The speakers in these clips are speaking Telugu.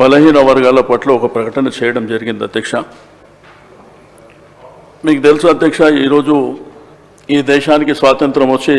బలహీన వర్గాల పట్ల ఒక ప్రకటన చేయడం జరిగింది అధ్యక్ష. మీకు తెలుసు అధ్యక్ష ఈరోజు ఈ దేశానికి స్వాతంత్రం వచ్చి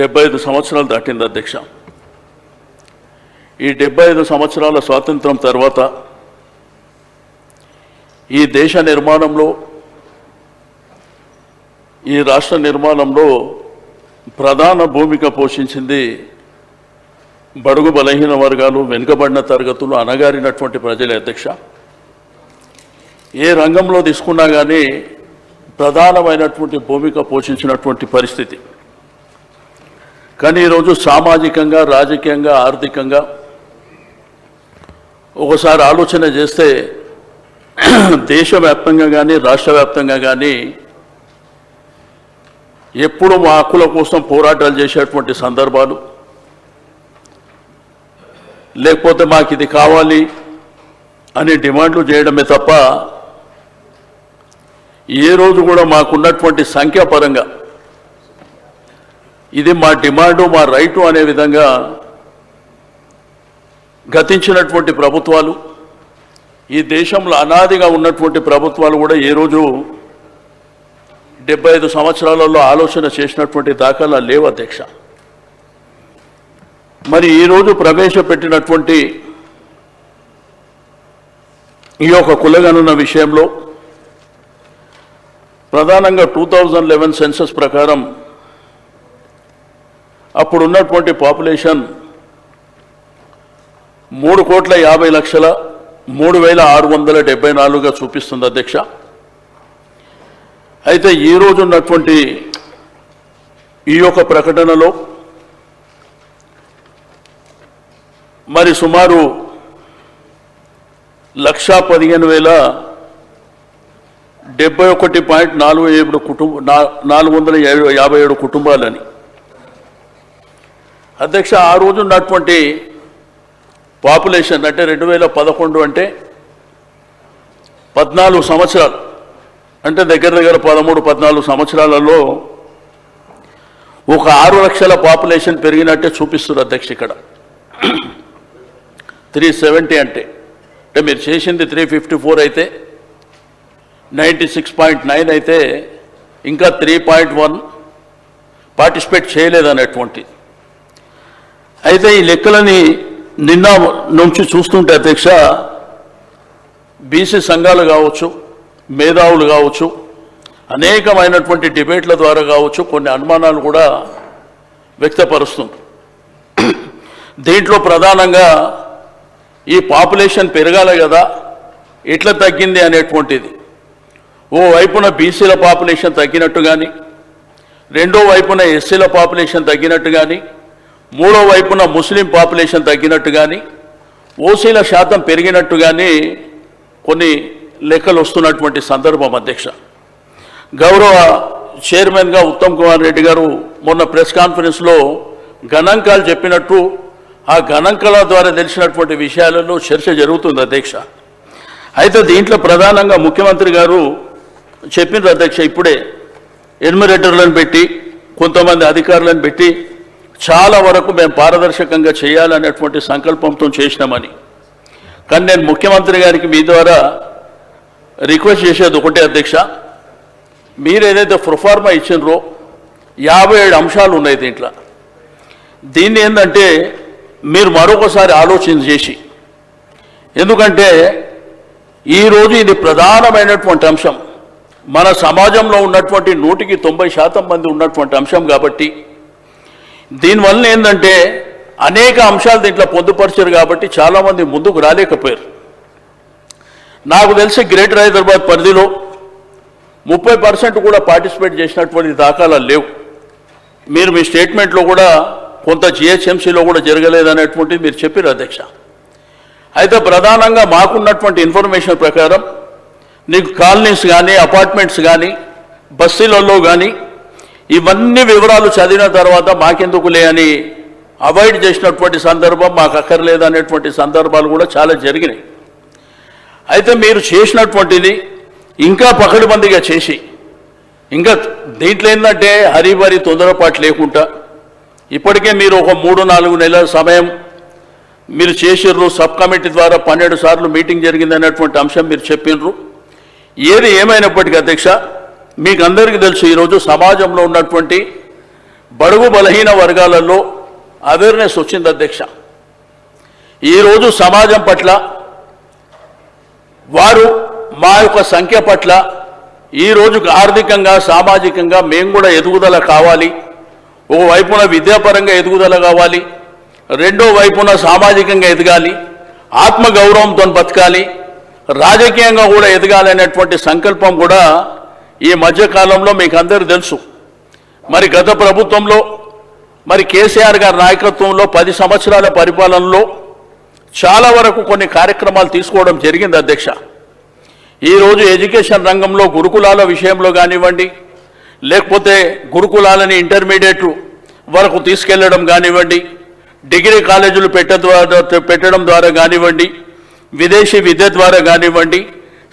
డెబ్బై ఐదు సంవత్సరాలు దాటింది అధ్యక్ష. ఈ డెబ్బై ఐదు సంవత్సరాల స్వాతంత్రం తర్వాత ఈ దేశ నిర్మాణంలో ఈ రాష్ట్ర నిర్మాణంలో ప్రధాన భూమిక పోషించింది బడుగు బలహీన వర్గాలు వెనుకబడిన తరగతులు అనగారినటువంటి ప్రజలే అధ్యక్ష. ఏ రంగంలో తీసుకున్నా కానీ ప్రధానమైనటువంటి భూమిక పోషించినటువంటి పరిస్థితి. కానీ ఈరోజు సామాజికంగా రాజకీయంగా ఆర్థికంగా ఒకసారి ఆలోచన చేస్తే దేశవ్యాప్తంగా కానీ రాష్ట్ర వ్యాప్తంగా కానీ ఎప్పుడు మా హక్కుల కోసం పోరాటాలు చేసేటువంటి సందర్భాలు లేకపోతే మాకు ఇది కావాలి అని డిమాండ్లు చేయడమే తప్ప ఏ రోజు కూడా మాకున్నటువంటి సంఖ్యాపరంగా ఇది మా డిమాండు మా రైటు అనే విధంగా గతించినటువంటి ప్రభుత్వాలు ఈ దేశంలో అనాదిగా ఉన్నటువంటి ప్రభుత్వాలు కూడా ఏ రోజు డెబ్బై ఐదు సంవత్సరాలలో ఆలోచన చేసినటువంటి దాఖలా లేవు అధ్యక్ష. మరి ఈరోజు ప్రవేశపెట్టినటువంటి ఈ యొక్క కులగనున్న విషయంలో ప్రధానంగా టూ థౌజండ్ లెవెన్ సెన్సస్ ప్రకారం అప్పుడు ఉన్నటువంటి పాపులేషన్ మూడు కోట్ల యాభై లక్షల మూడు వేల ఆరు వందల డెబ్బై నాలుగుగా చూపిస్తుంది అధ్యక్ష. అయితే ఈ ఉన్నటువంటి ఈ యొక్క ప్రకటనలో మరి సుమారు లక్షా పదిహేను వేల డెబ్బై ఒకటి పాయింట్ నాలుగు ఏడు కుటుంబ నాలుగు వందల యాభై ఏడు కుటుంబాలని. అధ్యక్ష ఆ రోజు ఉన్నటువంటి పాపులేషన్ అంటే రెండు వేల పదకొండు అంటే పద్నాలుగు సంవత్సరాలు. అంటే దగ్గర దగ్గర పదమూడు పద్నాలుగు సంవత్సరాలలో ఒక ఆరు లక్షల పాపులేషన్ పెరిగినట్టే చూపిస్తున్నారు అధ్యక్ష ఇక్కడ. త్రీ సెవెంటీ అంటే. అంటే మీరు చేసింది త్రీ ఫిఫ్టీ ఫోర్ అయితే నైంటీ సిక్స్ పాయింట్ నైన్ అయితే ఇంకా త్రీ పాయింట్ వన్ పార్టిసిపేట్ చేయలేదనేటువంటి. అయితే ఈ లెక్కలని నిన్న నుంచి చూస్తుంటే అధ్యక్ష బీసీ సంఘాలు కావచ్చు మేధావులు కావచ్చు అనేకమైనటువంటి డిబేట్ల ద్వారా కావచ్చు కొన్ని అనుమానాలు కూడా వ్యక్తపరుస్తుంది. దీంట్లో ప్రధానంగా ఈ పాపులేషన్ పెరగాలి కదా ఎట్లా తగ్గింది అనేటువంటిది. ఓ వైపున బీసీల పాపులేషన్ తగ్గినట్టు కానీ రెండో వైపున ఎస్సీల పాపులేషన్ తగ్గినట్టు కానీ మూడో వైపున ముస్లిం పాపులేషన్ తగ్గినట్టు కానీ ఓసీల శాతం పెరిగినట్టు కానీ కొన్ని లెక్కలు వస్తున్నటువంటి సందర్భం అధ్యక్ష. గౌరవ చైర్మన్గా ఉత్తమ్ కుమార్ రెడ్డి గారు మొన్న ప్రెస్ కాన్ఫరెన్స్లో గణాంకాలు చెప్పినట్టు ఆ గణాంకాల ద్వారా తెలిసినటువంటి విషయాలలో చర్చ జరుగుతుంది అధ్యక్ష. అయితే దీంట్లో ప్రధానంగా ముఖ్యమంత్రి గారు చెప్పినారు అధ్యక్ష ఇప్పుడే. ఎన్మిరేటర్లను పెట్టి కొంతమంది అధికారులను పెట్టి చాలా వరకు మేము పారదర్శకంగా చేయాలనేటువంటి సంకల్పంతో చేసినామని. కానీ నేను ముఖ్యమంత్రి గారికి మీ ద్వారా రిక్వెస్ట్ చేసేది ఒకటే అధ్యక్ష. మీరు ఏదైతే ప్రొఫార్మా ఇచ్చినరో యాభై ఏడు అంశాలు ఉన్నాయి దీంట్లో. దీన్ని ఏంటంటే మీరు మరొకసారి ఆలోచన చేసి. ఎందుకంటే ఈరోజు ఇది ప్రధానమైనటువంటి అంశం. మన సమాజంలో ఉన్నటువంటి నూటికి తొంభై శాతం మంది ఉన్నటువంటి అంశం కాబట్టి దీనివల్ల ఏంటంటే అనేక అంశాలు దీంట్లో పొందుపరిచారు కాబట్టి చాలామంది ముందుకు రాలేకపోయారు. నాకు తెలిసి గ్రేటర్ హైదరాబాద్ పరిధిలో ముప్పై పర్సెంట్ కూడా పార్టిసిపేట్ చేసినటువంటి దాఖలాలు లేవు. మీరు మీ స్టేట్మెంట్లో కూడా కొంత జిహెచ్ఎంసీలో కూడా జరగలేదనేటువంటిది మీరు చెప్పారు అధ్యక్ష. అయితే ప్రధానంగా మాకున్నటువంటి ఇన్ఫర్మేషన్ ప్రకారం నీకు కాలనీస్ కానీ అపార్ట్మెంట్స్ కానీ బస్సులలో కానీ ఇవన్నీ వివరాలు చదివిన తర్వాత మాకెందుకులే అని అవాయిడ్ చేసినటువంటి సందర్భం మాకు అక్కర్లేదనేటువంటి సందర్భాలు కూడా చాలా జరిగినాయి. అయితే మీరు చేసినటువంటిది ఇంకా పకడ్బందీగా చేసి ఇంకా దీంట్లో ఏంటంటే హరిబరి తొందరపాటు లేకుండా ఇప్పటికే మీరు ఒక మూడు నాలుగు నెలల సమయం మీరు చేసిర్రు సబ్ కమిటీ ద్వారా పన్నెండు సార్లు మీటింగ్ జరిగింది అన్నటువంటి అంశం మీరు చెప్పినరు ఏది ఏమైనప్పటికీ అధ్యక్ష మీకు అందరికీ తెలుసు ఈరోజు సమాజంలో ఉన్నటువంటి బడుగు బలహీన వర్గాలలో అవేర్నెస్ వచ్చింది అధ్యక్ష. ఈరోజు సమాజం పట్ల వారు మా యొక్క సంఖ్య పట్ల ఈరోజు ఆర్థికంగా సామాజికంగా మేము కూడా ఎదుగుదల కావాలి. ఒకవైపున విద్యాపరంగా ఎదుగుదల కావాలి రెండో వైపున సామాజికంగా ఎదగాలి ఆత్మగౌరవంతో బతకాలి రాజకీయంగా కూడా ఎదగాలి అనేటువంటి సంకల్పం కూడా ఈ మధ్యకాలంలో మీకు అందరూ తెలుసు. మరి గత ప్రభుత్వంలో మరి కేసీఆర్ గారి నాయకత్వంలో పది సంవత్సరాల పరిపాలనలో చాలా వరకు కొన్ని కార్యక్రమాలు తీసుకోవడం జరిగింది అధ్యక్ష. ఈరోజు ఎడ్యుకేషన్ రంగంలో గురుకులాల విషయంలో కానివ్వండి లేకపోతే గురుకులాలని ఇంటర్మీడియట్ వరకు తీసుకెళ్ళడం కానివ్వండి డిగ్రీ కాలేజీలు పెట్ట ద్వారా పెట్టడం ద్వారా కానివ్వండి విదేశీ విద్య ద్వారా కానివ్వండి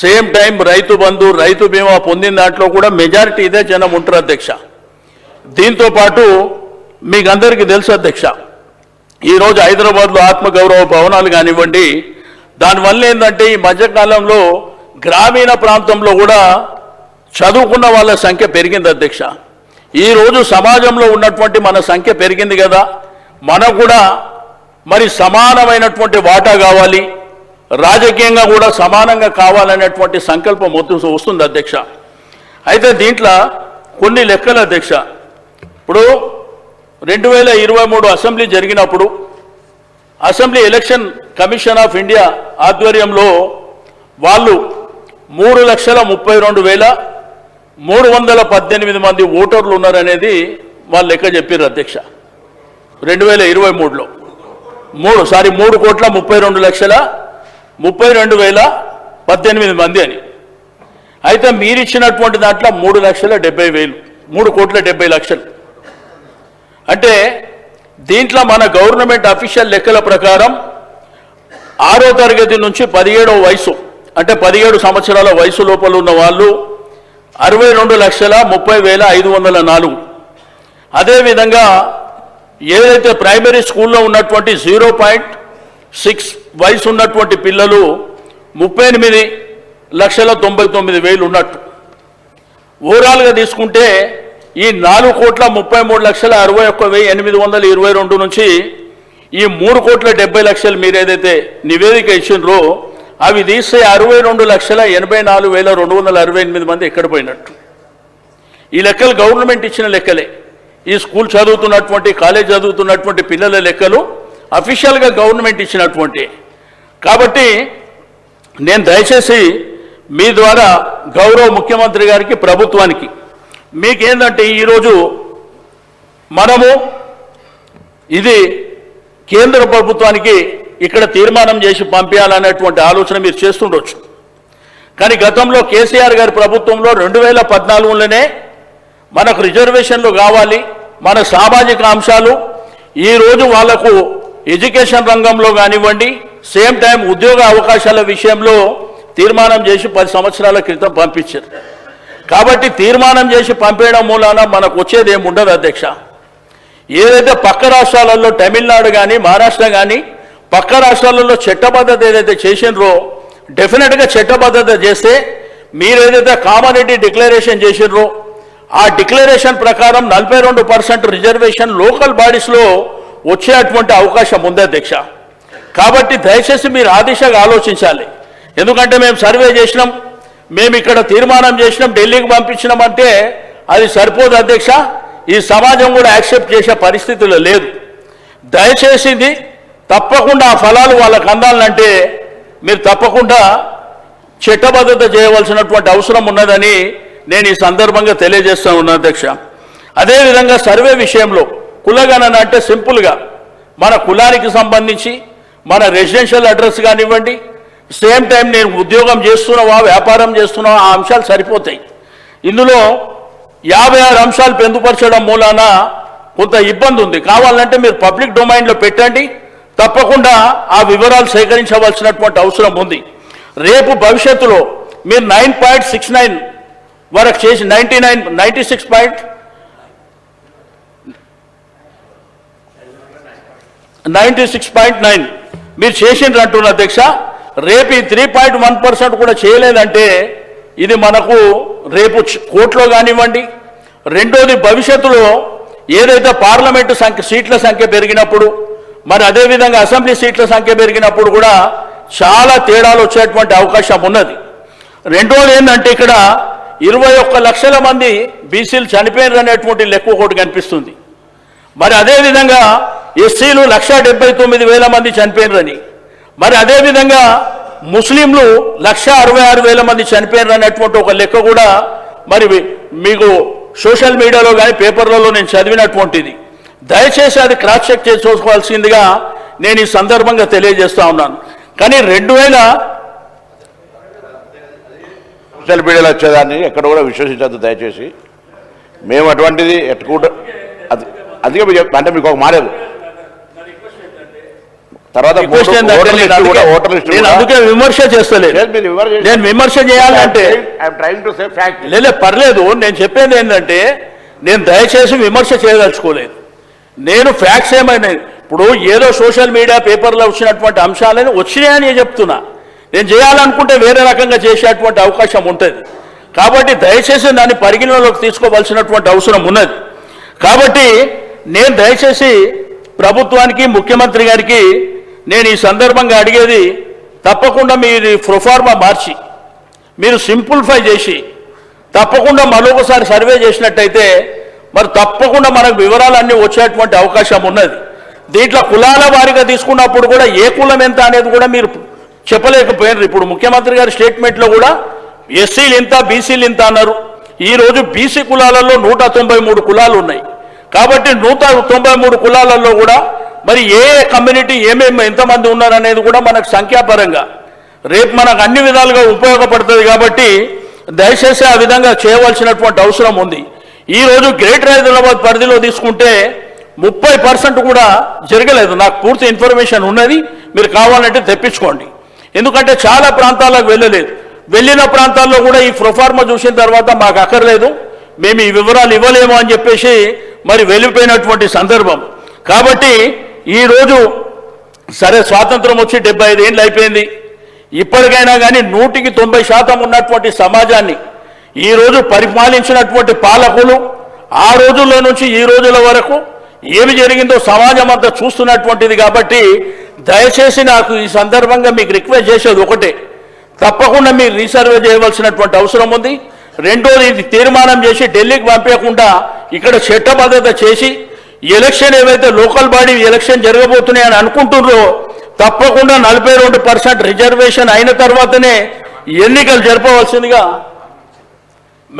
సేమ్ టైం రైతు బంధు రైతు బీమా పొందిన దాంట్లో కూడా మెజారిటీ ఇదే జనం ఉంటారు అధ్యక్ష. దీంతో పాటు మీకు అందరికీ తెలుసు అధ్యక్ష ఈరోజు హైదరాబాద్లో ఆత్మగౌరవ భవనాలు కానివ్వండి దానివల్ల ఏంటంటే ఈ మధ్యకాలంలో గ్రామీణ ప్రాంతంలో కూడా చదువుకున్న వాళ్ళ సంఖ్య పెరిగింది అధ్యక్ష. ఈరోజు సమాజంలో ఉన్నటువంటి మన సంఖ్య పెరిగింది కదా. మనకు కూడా మరి సమానమైనటువంటి వాటా కావాలి. రాజకీయంగా కూడా సమానంగా కావాలనేటువంటి సంకల్పం వస్తు- వస్తుంది అధ్యక్ష. అయితే దీంట్లో కొన్ని లెక్కలు అధ్యక్ష. ఇప్పుడు రెండు వేల ఇరవై మూడు అసెంబ్లీ జరిగినప్పుడు assembly election commission of India ఆధ్వర్యంలో వాళ్ళు మూడు లక్షల ముప్పై రెండు వేల మూడు వందల పద్దెనిమిది మంది ఓటర్లు ఉన్నారనేది వాళ్ళు లెక్క చెప్పారు అధ్యక్ష. రెండు వేల ఇరవై మూడులో. మూడు సారీ మూడు కోట్ల ముప్పై రెండు లక్షల ముప్పై రెండు వేల పద్దెనిమిది మంది అని. అయితే మీరు ఇచ్చినటువంటి దాంట్లో మూడు లక్షల డెబ్బై వేలు మూడు కోట్ల డెబ్బై లక్షలు. అంటే దీంట్లో మన గవర్నమెంట్ అఫీషియల్ లెక్కల ప్రకారం ఆరో తరగతి నుంచి పదిహేడవ వయసు అంటే పదిహేడు సంవత్సరాల వయసు లోపల ఉన్న వాళ్ళు అరవై రెండు లక్షల ముప్పై వేల ఐదు వందల నాలుగు. అదేవిధంగా ఏదైతే ప్రైమరీ స్కూల్లో ఉన్నటువంటి జీరో పాయింట్ సిక్స్ వయసు ఉన్నటువంటి పిల్లలు ముప్పై ఎనిమిది లక్షల తొంభై తొమ్మిది వేలు ఉన్నట్టు. ఓవరాల్గా తీసుకుంటే ఈ నాలుగు కోట్ల ముప్పై మూడు లక్షల అరవై ఒక్క వెయ్యి ఎనిమిది వందల ఇరవై రెండు నుంచి ఈ మూడు కోట్ల డెబ్బై లక్షలు మీరు ఏదైతే నివేదిక ఇచ్చిండ్రో అవి తీస్తే అరవై రెండు లక్షల ఎనభై నాలుగు వేల రెండు వందల అరవై ఎనిమిది మంది ఎక్కడ పోయినట్టు. ఈ లెక్కలు గవర్నమెంట్ ఇచ్చిన లెక్కలే. ఈ స్కూల్ చదువుతున్నటువంటి కాలేజ్ చదువుతున్నటువంటి పిల్లల లెక్కలు అఫీషియల్గా గవర్నమెంట్ ఇచ్చినటువంటి. కాబట్టి నేను దయచేసి మీ ద్వారా గౌరవ ముఖ్యమంత్రి గారికి ప్రభుత్వానికి మీకేందంటే ఈరోజు మనము ఇది కేంద్ర ప్రభుత్వానికి ఇక్కడ తీర్మానం చేసి పంపించాలనేటువంటి ఆలోచన మీరు చేస్తుండొచ్చు. కానీ గతంలో కేసీఆర్ గారి ప్రభుత్వంలో రెండు వేల పద్నాలుగులోనే మనకు రిజర్వేషన్లు కావాలి మన సామాజిక అంశాలు ఈరోజు వాళ్ళకు ఎడ్యుకేషన్ రంగంలో కానివ్వండి సేమ్ టైం ఉద్యోగ అవకాశాల విషయంలో తీర్మానం చేసి పది సంవత్సరాల క్రితం పంపించారు. కాబట్టి తీర్మానం చేసి పంపేయడం మూలాన మనకు వచ్చేది ఏమి ఉండదు అధ్యక్ష. ఏదైతే పక్క రాష్ట్రాలలో తమిళనాడు కానీ మహారాష్ట్ర కానీ పక్క రాష్ట్రాలలో చట్టబద్ధత ఏదైతే చేసినరో డెఫినెట్గా చట్టబద్ధత చేస్తే మీరు ఏదైతే కామారెడ్డి డిక్లరేషన్ చేసినరో ఆ డిక్లరేషన్ ప్రకారం నలభై రెండు పర్సెంట్ రిజర్వేషన్ లోకల్ బాడీస్లో వచ్చేటువంటి అవకాశం ఉంది అధ్యక్ష. కాబట్టి దయచేసి మీరు ఆ దిశగా ఆలోచించాలి. ఎందుకంటే మేము సర్వే చేసినాం మేము ఇక్కడ తీర్మానం చేసినాం ఢిల్లీకి పంపించినాం అంటే అది సరిపోదు అధ్యక్ష. ఈ సమాజం కూడా యాక్సెప్ట్ చేసే పరిస్థితుల్లో లేదు. దయచేసి ఇది తప్పకుండా ఆ ఫలాలు వాళ్ళకు అందాలంటే మీరు తప్పకుండా చట్టబద్ధత చేయవలసినటువంటి అవసరం ఉన్నదని నేను ఈ సందర్భంగా తెలియజేస్తా ఉన్నా అధ్యక్ష. అదేవిధంగా సర్వే విషయంలో కులగణన అంటే సింపుల్గా మన కులానికి సంబంధించి మన రెసిడెన్షియల్ అడ్రస్ కానివ్వండి సేమ్ టైం నేను ఉద్యోగం చేస్తున్నావా వ్యాపారం చేస్తున్నావా ఆ అంశాలు సరిపోతాయి. ఇందులో యాభై ఆరు అంశాలు పొందుపరచడం మూలాన కొంత ఇబ్బంది ఉంది. కావాలంటే మీరు పబ్లిక్ డొమైన్లో పెట్టండి. తప్పకుండా ఆ వివరాలు సేకరించవలసినటువంటి అవసరం ఉంది. రేపు భవిష్యత్తులో మీరు నైన్ పాయింట్ సిక్స్ నైన్ వరకు చేసి ninety nine ninety six point ninety six point nine మీరు చేసిండ్రు అంటున్న అధ్యక్ష రేపు ఈ త్రీ పాయింట్ వన్ పర్సెంట్ కూడా చేయలేదంటే ఇది మనకు రేపు కోర్టులో కానివ్వండి. రెండోది భవిష్యత్తులో ఏదైతే పార్లమెంటు సంఖ్య సీట్ల సంఖ్య పెరిగినప్పుడు మరి అదేవిధంగా అసెంబ్లీ సీట్ల సంఖ్య పెరిగినప్పుడు కూడా చాలా తేడాలు వచ్చేటువంటి అవకాశం ఉన్నది. రెండోది ఏంటంటే ఇక్కడ ఇరవై ఒక్క లక్షల మంది బీసీలు చనిపోయారు అనేటువంటి లెక్క ఒకటి కనిపిస్తుంది. మరి అదేవిధంగా ఎస్సీలు లక్ష డెబ్బై తొమ్మిది వేల మంది చనిపోయినరని మరి అదేవిధంగా ముస్లింలు లక్ష అరవై ఆరు వేల మంది చనిపోయినారు అనేటువంటి ఒక లెక్క కూడా మరి మీకు సోషల్ మీడియాలో కానీ పేపర్లలో నేను చదివినటువంటిది. దయచేసి అది క్రాస్ చెక్ చేసుకోవాల్సిందిగా నేను ఈ సందర్భంగా తెలియజేస్తా ఉన్నాను. కానీ రెండు వేల సోషల్ మీడియాలో వచ్చేదాన్ని ఎక్కడ కూడా విశ్వసించద్దు దయచేసి. మేము అటువంటిది ఎట్టుకుంటూ అది అందుకే అంటే మీకు ఒక మాట తర్వాత నేను అందుకే- విమర్శ చేస్తలేదు. లేదు, చేసి- నేను విమర్శ చేయాలంటే లేలే పర్లేదు. నేను చెప్పేది ఏంటంటే నేను దయచేసి విమర్శ చేయదలుచుకోలేదు. నేను ఫ్యాక్ట్స్ ఏమైనా ఇప్పుడు ఏదో సోషల్ మీడియా పేపర్లో వచ్చినటువంటి అంశాలని వచ్చినాయని నేను చెప్తున్నా. నేను చేయాలనుకుంటే వేరే రకంగా చేసేటువంటి అవకాశం ఉంటుంది. కాబట్టి దయచేసి దాన్ని పరిగణలోకి తీసుకోవాల్సినటువంటి అవసరం ఉన్నది. కాబట్టి నేను దయచేసి ప్రభుత్వానికి ముఖ్యమంత్రి గారికి నేను ఈ సందర్భంగా అడిగేది తప్పకుండా మీరు ప్రొఫార్మా మార్చి మీరు సింప్లిఫై చేసి తప్పకుండా మరొకసారి సర్వే చేసినట్టయితే మరి తప్పకుండా మనకు వివరాలన్నీ వచ్చేటువంటి అవకాశం ఉన్నది. దీంట్లో కులాల వారిగా తీసుకున్నప్పుడు కూడా ఏ కులం ఎంత అనేది కూడా మీరు చెప్పలేకపోయారు ఇప్పుడు ముఖ్యమంత్రి గారి స్టేట్మెంట్లో కూడా ఎస్సీలు ఇంత బీసీలు ఇంత అన్నారు. ఈరోజు బీసీ కులాలలో నూట తొంభై మూడు కులాలు ఉన్నాయి. కాబట్టి నూట తొంభై మూడు కులాలలో కూడా మరి ఏ ఏ కమ్యూనిటీ ఏమేమి ఎంతమంది ఉన్నారు అనేది కూడా మనకు సంఖ్యాపరంగా. రేపు మనకు అన్ని విధాలుగా ఉపయోగపడుతుంది కాబట్టి దయచేసి ఆ విధంగా చేయవలసినటువంటి అవసరం ఉంది. ఈ రోజు గ్రేటర్ హైదరాబాద్ పరిధిలో తీసుకుంటే ముప్పై పర్సెంట్ కూడా జరగలేదు. నాకు పూర్తి ఇన్ఫర్మేషన్ ఉన్నది. మీరు కావాలంటే తెప్పించుకోండి. ఎందుకంటే చాలా ప్రాంతాలకు వెళ్ళలేదు. వెళ్ళిన ప్రాంతాల్లో కూడా ఈ ప్రొఫార్మా చూసిన తర్వాత మాకు అక్కర్లేదు. మేము ఈ వివరాలు ఇవ్వలేము అని చెప్పేసి మరి వెళ్ళిపోయినటువంటి సందర్భం. కాబట్టి ఈరోజు సరే స్వాతంత్రం వచ్చి డెబ్బై ఐదు ఏళ్ళు అయిపోయింది. ఇప్పటికైనా కానీ నూటికి తొంభై శాతం ఉన్నటువంటి సమాజాన్ని ఈరోజు పరిపాలించినటువంటి పాలకులు ఆ రోజుల్లో నుంచి ఈ రోజుల వరకు ఏమి జరిగిందో సమాజం అంతా చూస్తున్నటువంటిది కాబట్టి దయచేసి నాకు ఈ సందర్భంగా మీకు రిక్వెస్ట్ చేసేది ఒకటే. తప్పకుండా మీరు రీసర్వే చేయవలసినటువంటి అవసరం ఉంది. రెండోది ఇది తీర్మానం చేసి ఢిల్లీకి పంపించకుండా ఇక్కడ చట్టబద్ధత చేసి ఎలక్షన్ ఏవైతే లోకల్ బాడీ ఎలక్షన్ జరగబోతున్నాయని అనుకుంటున్నారో తప్పకుండా నలభై రెండు పర్సెంట్ రిజర్వేషన్ అయిన తర్వాతనే ఎన్నికలు జరపవలసిందిగా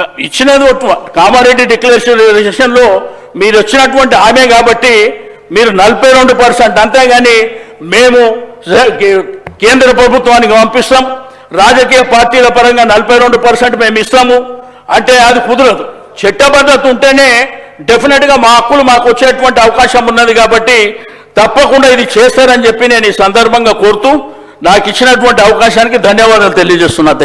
ఇచ్చినది ఒట్టు- కామారెడ్డి డిక్లరేషన్లో మీరు వచ్చినటువంటి హామీ కాబట్టి మీరు నలభై రెండు పర్సెంట్. అంతేగాని మేము కేంద్ర ప్రభుత్వానికి పంపిస్తాం. రాజకీయ పార్టీల పరంగా నలభై రెండు పర్సెంట్ మేము ఇస్తాము. అంటే అది కుదరదు. చట్టబద్ధత ఉంటేనే డెఫినెట్గా మా హక్కులు మాకు వచ్చేటువంటి అవకాశం ఉన్నది కాబట్టి తప్పకుండా ఇది చేస్తారని చెప్పి నేను ఈ సందర్భంగా కోరుతూ నాకు ఇచ్చినటువంటి అవకాశానికి ధన్యవాదాలు తెలియజేస్తున్నా.